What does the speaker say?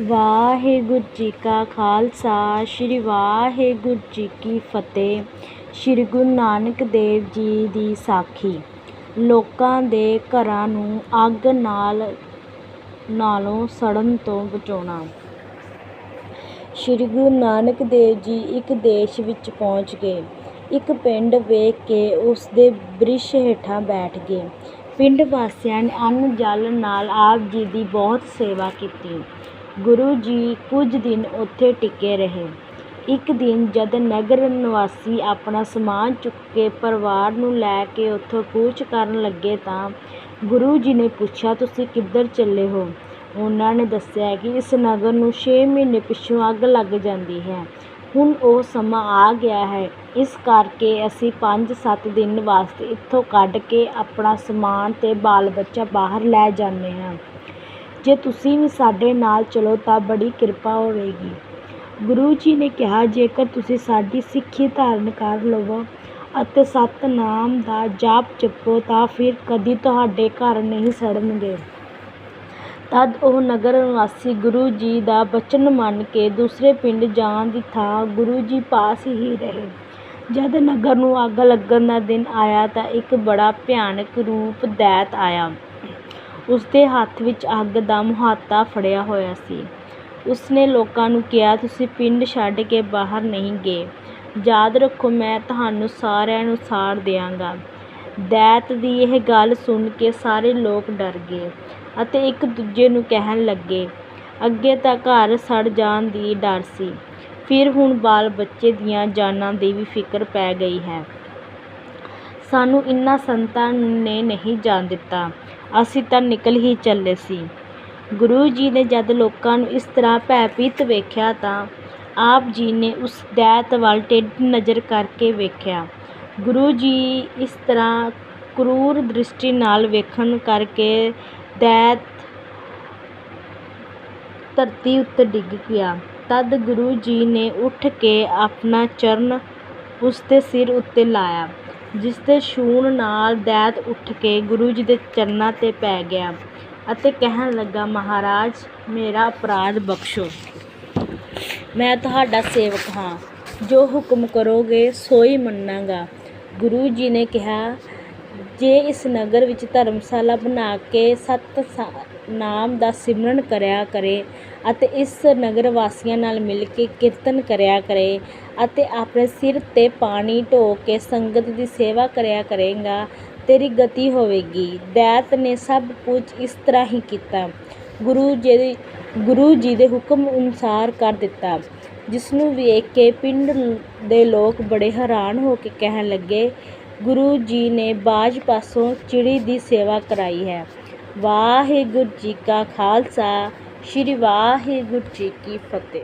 ਵਾਹਿਗੁਰੂ ਜੀ ਕਾ ਖਾਲਸਾ, ਸ੍ਰੀ ਵਾਹਿਗੁਰੂ ਜੀ ਕੀ ਫਤਿਹ। ਸ੍ਰੀ ਗੁਰੂ ਨਾਨਕ ਦੇਵ ਜੀ ਦੀ ਸਾਖੀ। ਲੋਕਾਂ ਦੇ ਘਰਾਂ ਨੂੰ ਅੱਗ ਨਾਲ, ਨਾਲੋਂ ਸੜਨ ਤੋਂ ਬਚਾਉਣਾ। ਸ੍ਰੀ ਗੁਰੂ ਨਾਨਕ ਦੇਵ ਜੀ ਇੱਕ ਦੇਸ਼ ਵਿੱਚ ਪਹੁੰਚ ਗਏ। ਇੱਕ ਪਿੰਡ ਵੇਖ ਕੇ ਉਸ ਦੇ ਬ੍ਰਿਛ ਹੇਠਾਂ ਬੈਠ ਗਏ। ਪਿੰਡ ਵਾਸੀਆਂ ਨੇ ਅੰਨ ਜਲ ਨਾਲ ਆਪ ਜੀ ਦੀ ਬਹੁਤ ਸੇਵਾ ਕੀਤੀ। ਗੁਰੂ ਜੀ ਕੁਝ ਦਿਨ ਉੱਥੇ ਟਿਕੇ ਰਹੇ। ਇੱਕ ਦਿਨ ਜਦ ਨਗਰ ਨਿਵਾਸੀ ਆਪਣਾ ਸਮਾਨ ਚੁੱਕ ਕੇ ਪਰਿਵਾਰ ਨੂੰ ਲੈ ਕੇ ਉੱਥੋਂ ਕੂਚ ਕਰਨ ਲੱਗੇ ਤਾਂ ਗੁਰੂ ਜੀ ਨੇ ਪੁੱਛਿਆ, ਤੁਸੀਂ ਕਿੱਧਰ ਚੱਲੇ ਹੋ? ਉਹਨਾਂ ਨੇ ਦੱਸਿਆ ਕਿ ਇਸ ਨਗਰ ਨੂੰ ਛੇ ਮਹੀਨੇ ਪਿੱਛੋਂ ਅੱਗ ਲੱਗ ਜਾਂਦੀ ਹੈ। ਹੁਣ ਉਹ ਸਮਾਂ ਆ ਗਿਆ ਹੈ। ਇਸ ਕਰਕੇ ਅਸੀਂ ਪੰਜ ਸੱਤ ਦਿਨ ਵਾਸਤੇ ਇੱਥੋਂ ਕੱਢ ਕੇ ਆਪਣਾ ਸਮਾਨ ਤੇ ਬਾਲ ਬੱਚਾ ਬਾਹਰ ਲੈ ਜਾਂਦੇ ਹਾਂ। ਜੇ ਤੁਸੀਂ ਵੀ ਸਾਡੇ ਨਾਲ ਚਲੋ ਤਾਂ ਬੜੀ ਕਿਰਪਾ ਹੋਵੇਗੀ। ਗੁਰੂ ਜੀ ਨੇ ਕਿਹਾ, ਜੇਕਰ ਤੁਸੀਂ ਸਾਡੀ ਸਿੱਖੀ ਧਾਰਨ ਕਰ ਲਵੋ ਅਤੇ ਸਤਿਨਾਮ ਦਾ ਜਾਪ ਜਪੋ, ਤਾਂ ਫਿਰ ਕਦੀ ਤੁਹਾਡੇ ਘਰ ਨਹੀਂ ਸੜਨਗੇ। ਤਦ ਉਹ ਨਗਰ ਨਿਵਾਸੀ ਗੁਰੂ ਜੀ ਦਾ ਬਚਨ ਮੰਨ ਕੇ ਦੂਸਰੇ ਪਿੰਡ ਜਾਣ ਦੀ ਥਾਂ ਗੁਰੂ ਜੀ ਪਾਸ ਹੀ ਰਹੇ। ਜਦ ਨਗਰ ਨੂੰ ਅੱਗ ਲੱਗਣ ਦਾ ਦਿਨ ਆਇਆ, ਤਾਂ ਇੱਕ ਬੜਾ ਭਿਆਨਕ ਰੂਪ ਦੈਤ ਆਇਆ। ਉਸਦੇ ਹੱਥ ਵਿੱਚ ਅੱਗ ਦਾ ਮੁਹਾਤਾ ਫੜਿਆ ਹੋਇਆ ਸੀ। ਉਸਨੇ ਲੋਕਾਂ ਨੂੰ ਕਿਹਾ, ਤੁਸੀਂ ਪਿੰਡ ਛੱਡ ਕੇ ਬਾਹਰ ਨਹੀਂ ਗਏ। ਯਾਦ ਰੱਖੋ, ਮੈਂ ਤੁਹਾਨੂੰ ਸਾਰਿਆਂ ਨੂੰ ਸਾੜ ਦਿਆਂਗਾ ਦੈਤ ਦੀ ਇਹ ਗੱਲ ਸੁਣ ਕੇ ਸਾਰੇ ਲੋਕ ਡਰ ਗਏ ਅਤੇ ਇੱਕ ਦੂਜੇ ਨੂੰ ਕਹਿਣ ਲੱਗੇ, ਅੱਗੇ ਤਾਂ ਘਰ ਸੜ ਜਾਣ ਦੀ ਡਰ ਸੀ। ਫਿਰ ਹੁਣ ਬਾਲ ਬੱਚੇ ਦੀਆਂ ਜਾਨਾਂ ਦੀ ਵੀ ਫਿਕਰ ਪੈ ਗਈ ਹੈ। ਸਾਨੂੰ ਇਨ੍ਹਾਂ ਸੰਤਾਂ ਨੇ ਨਹੀਂ ਜਾਣ ਦਿੱਤਾ। ਅਸੀਂ ਤਾਂ ਨਿਕਲ ਹੀ ਚੱਲੇ ਸੀ। ਗੁਰੂ ਜੀ ਨੇ ਜਦ ਲੋਕਾਂ ਨੂੰ ਇਸ ਤਰ੍ਹਾਂ ਭੈਭੀਤ ਵੇਖਿਆ ਤਾਂ ਆਪ ਜੀ ਨੇ ਉਸ ਦੈਂਤ ਵੱਲ ਟੇਢੀ ਨਜ਼ਰ ਕਰਕੇ ਵੇਖਿਆ। ਗੁਰੂ ਜੀ ਇਸ ਤਰ੍ਹਾਂ ਕਰੂਰ ਦ੍ਰਿਸ਼ਟੀ ਨਾਲ ਵੇਖਣ ਕਰਕੇ ਦੈਂਤ ਧਰਤੀ ਉੱਤੇ ਡਿੱਗ ਗਿਆ। ਤਦ ਗੁਰੂ ਜੀ ਨੇ ਉੱਠ ਕੇ ਆਪਣਾ ਚਰਨ ਉਸ ਦੇ ਸਿਰ ਉੱਤੇ ਲਾਇਆ। ਜਿਸ ਦੇ ਛੂਹਣ ਨਾਲ ਦੈਤ ਉੱਠ ਕੇ ਗੁਰੂ ਜੀ ਦੇ ਚਰਨਾਂ 'ਤੇ ਪੈ ਗਿਆ ਅਤੇ ਕਹਿਣ ਲੱਗਾ, ਮਹਾਰਾਜ, ਮੇਰਾ ਅਪਰਾਧ ਬਖਸ਼ੋ। ਮੈਂ ਤੁਹਾਡਾ ਸੇਵਕ ਹਾਂ। ਜੋ ਹੁਕਮ ਕਰੋਗੇ, ਸੋਈ ਮੰਨਾਂਗਾ। ਗੁਰੂ ਜੀ ਨੇ ਕਿਹਾ ਜੇ ਇਸ ਨਗਰ ਵਿੱਚ ਧਰਮਸ਼ਾਲਾ ਬਣਾ ਕੇ ਸਤ ਨਾਮ ਦਾ ਸਿਮਰਨ ਕਰਿਆ ਕਰੇ ਅਤੇ ਇਸ ਨਗਰ ਵਾਸੀਆਂ ਨਾਲ ਮਿਲ ਕੇ ਕੀਰਤਨ ਕਰਿਆ ਕਰੇ ਅਤੇ ਆਪਣੇ ਸਿਰ 'ਤੇ ਪਾਣੀ ਢੋ ਕੇ ਸੰਗਤ ਦੀ ਸੇਵਾ ਕਰਿਆ ਕਰੇਗਾ, ਤੇਰੀ ਗਤੀ ਹੋਵੇਗੀ। ਦੈਤ ਨੇ ਸਭ ਕੁਝ ਇਸ ਤਰ੍ਹਾਂ ਹੀ ਕੀਤਾ। ਗੁਰੂ ਜੀ ਗੁਰੂ ਜੀ ਦੇ ਹੁਕਮ ਅਨੁਸਾਰ ਕਰ ਦਿੱਤਾ। ਜਿਸ ਨੂੰ ਵੇਖ ਕੇ ਪਿੰਡ ਦੇ ਲੋਕ ਬੜੇ ਹੈਰਾਨ ਹੋ ਕੇ ਕਹਿਣ ਲੱਗੇ ਗੁਰੂ ਜੀ ਨੇ ਬਾਜ ਪਾਸੋਂ ਚਿੜੀ ਦੀ ਸੇਵਾ ਕਰਾਈ ਹੈ। ਵਾਹਿਗੁਰੂ ਜੀ ਕਾ ਖਾਲਸਾ, ਸ੍ਰੀ ਵਾਹਿਗੁਰੂ ਜੀ ਕੀ ਫਤਿਹ।